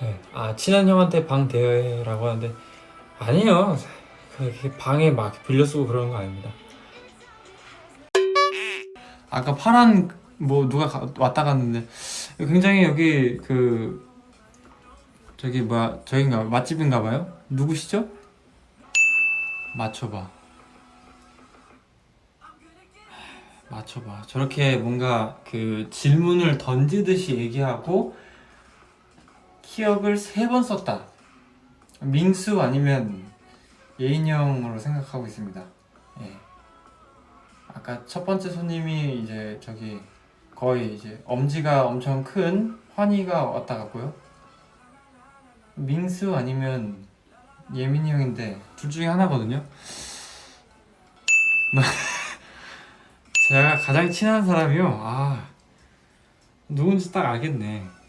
네. 아 친한 형한테 방 대여해라고 하는데 아니요. 그렇게 방에 막 빌려 쓰고 그러는 거 아닙니다. 아까 파란 뭐 누가 가- 왔다 갔는데 굉장히 여기 그 저기 뭐야 저긴가 맛집인가 봐요? 누구시죠? 맞춰봐. 맞춰봐. 저렇게 뭔가 그 질문을 던지듯이 얘기하고 기억을 세 번 썼다. 민수 아니면 예인형으로 생각하고 있습니다. 예. 아까 첫 번째 손님이 이제 저기 거의 이제 엄지가 엄청 큰 환희가 왔다 갔고요. 민수 아니면 예민이 형인데 둘 중에 하나거든요. 제가 가장 친한 사람이요. 아 누군지 딱 알겠네.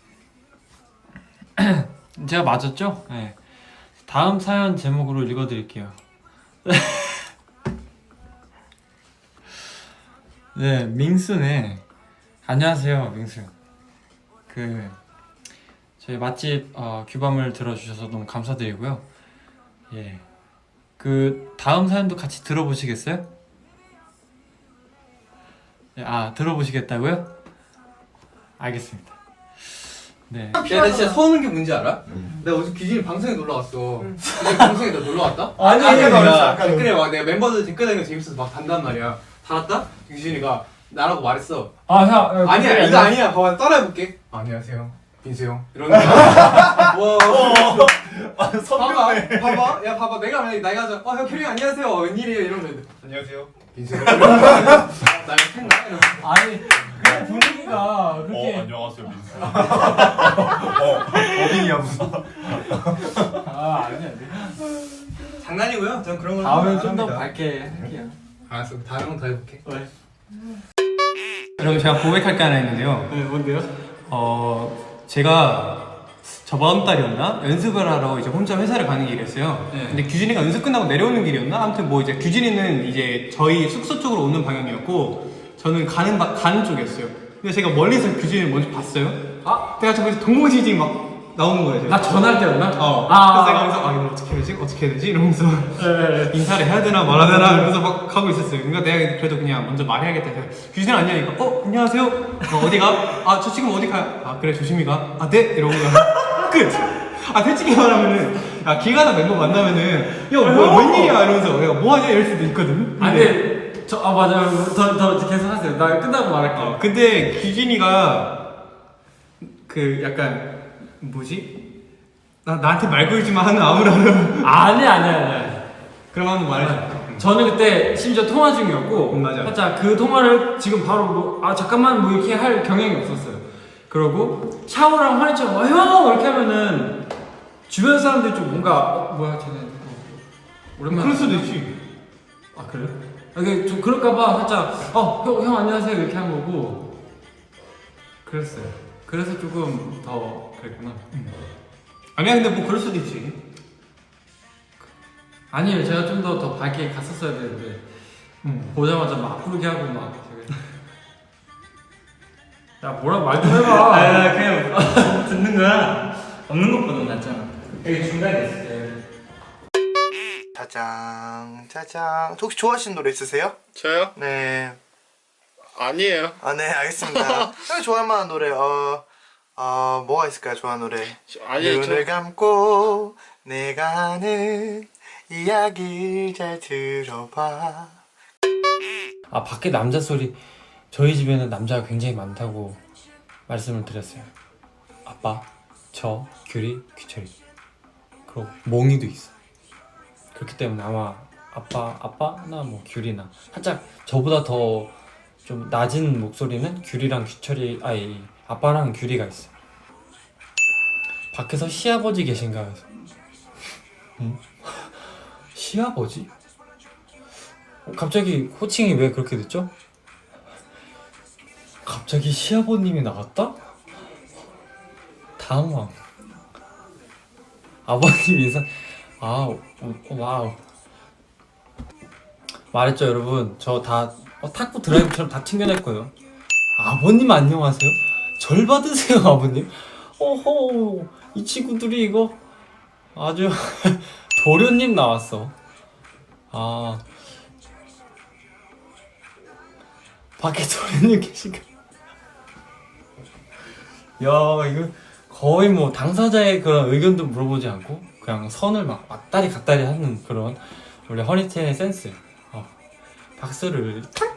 제가 맞았죠? 네. 다음 사연 제목으로 읽어드릴게요. 네, 민수네. 안녕하세요, 민수. 그 저희 맛집 어, 규범을 들어주셔서 너무 감사드리고요. 예. 그 다음 사연도 같이 들어보시겠어요? 네, 아 들어보시겠다고요? 알겠습니다. 네. 야, 나 진짜 서운한 게 뭔지 알아? 내가 어제 규진이 방송에 놀러 갔어. 근데 방송에 나 놀러 왔다? 아니, 내가 아까 댓글에 막 내가 멤버들 댓글 달는 거 재밌어서 막 단단 말이야. 달았다? 규진이가 나라고 말했어. 아, 형, 아니야, 이거 아니야. 봐봐, 따라해볼게. 아, 안녕하세요. 빈수 형. 이러는 거야. 와. 봐봐, 봐봐. 야, 봐봐. 내가 만약에 나이가 자, 어, 형, 규리 안녕하세요. 웬일이에요? 이러면 안녕하세요. 빈수 형. 이러는 거야. 나 이거 팬가? 이러면서. 아니 그 분위기가 그렇게 어 안녕하세요 민수. 어 어빈이야 무슨. 아 아니 아니 장난이고요. 전 그런 걸 다음엔 안좀 더. 밝게 할게요 알았어. 한번 더 해볼게. 여러분 제가 고백할 게 하나 있는데요. 네 뭔데요? 어 제가 저번 달이었나 연습을 하러 이제 혼자 회사를 가는 길이었어요. 네. 근데 규진이가 연습 끝나고 내려오는 길이었나? 아무튼 뭐 이제 규진이는 이제 저희 숙소 쪽으로 오는 방향이었고 저는 가는 바, 가는 쪽이었어요. 근데 제가 멀리서 규진이를 먼저 봤어요. 아? 내가 저기서 동공지진 막 나오는 거예요. 제가. 나 전화할 때였나? 어. 아, 그래서 내가 그래서 아 이거 어떻게 해야 되지? 어떻게 해야 되지? 이러면서 네. 인사를 해야 되나 말아야 되나 이러면서 막 가고 있었어요. 그러니까 내가 그래도 그냥 먼저 말해야겠다. 해서 규진 안녕하니까 어 안녕하세요. 어, 어디 가? 아 저 지금 어디 가요? 아 그래 조심히 가. 아 네. 이러고 그냥 끝. 아 솔직히 말하면은 야 기가다 멤버 만나면은 야뭐 웬일이야 이러면서 내가 뭐하냐 이럴 수도 있거든. 아니 근데 저 아 맞아요 더 더 계속 하세요 나 끝나고 말할게요 어, 근데 규진이가 그 약간 뭐지? 나 나한테 말 걸지 마 하는 아무런 아니 아니 아니 그럼 한번 말해줘. 저는 그때 심지어 통화 중이었고 음, 맞아요. 살짝 그 통화를 지금 바로 뭐, 아 잠깐만 뭐 이렇게 할 경향이 없었어요 그러고 샤워랑 화내처럼 어, 형 이렇게 하면은 주변 사람들이 좀 뭔가 어, 뭐야 쟤네 어, 오랜만에 그럴 수도 있지. 아 그래요? 아, 이게 좀 그럴까봐 살짝 어형 형 안녕하세요. 이렇게 한 거고. 그랬어요. 그래서 조금 더 그랬구나. 아니야 근데 뭐 그럴 수도 있지. 아니에요. 제가 좀 더 더 밝게 갔었어야 되는데. 음. 보자마자 막 부르게 하고 막 되게. 야 뭐라고 말좀 해봐. 아 그냥 듣는 거야? 없는 것보다 낫잖아. 여기 중간에 있을 때 짜장 짜장 혹시 좋아하시는 노래 있으세요? 저요? 네. 아니에요. 아 네 알겠습니다. 형이 좋아할 만한 노래 어, 어 뭐가 있을까요? 좋아하는 노래. 아니에요. 눈을 감고 내가 하는 이야기 잘 들어봐. 아 밖에 남자 소리 저희 집에는 남자가 굉장히 많다고 말씀을 드렸어요 아빠 저 규리 규철이 그리고 몽이도 있어 그렇기 때문에 아마 아빠 아빠나 뭐 규리나 살짝 저보다 더 좀 낮은 목소리는 규리랑 규철이 아니 아빠랑 규리가 있어 밖에서 시아버지 계신가 해서 응? 시아버지? 어, 갑자기 호칭이 왜 그렇게 됐죠? 갑자기 시아버님이 나왔다? 당황. 아버님 인사. 아, 어, 와우. 말했죠, 여러분. 저다 어, 탁구 드라이브처럼 다 튕겨낼 거예요. 아버님 안녕하세요. 절 받으세요, 아버님. 오호. 이 친구들이 이거 아주 도련님 나왔어. 아 밖에 도련님 계신가? 야 이거 거의 뭐 당사자의 그런 의견도 물어보지 않고 그냥 선을 막 왔다리 갔다리 하는 그런 우리 허니텐의 센스. 어, 박수를 탁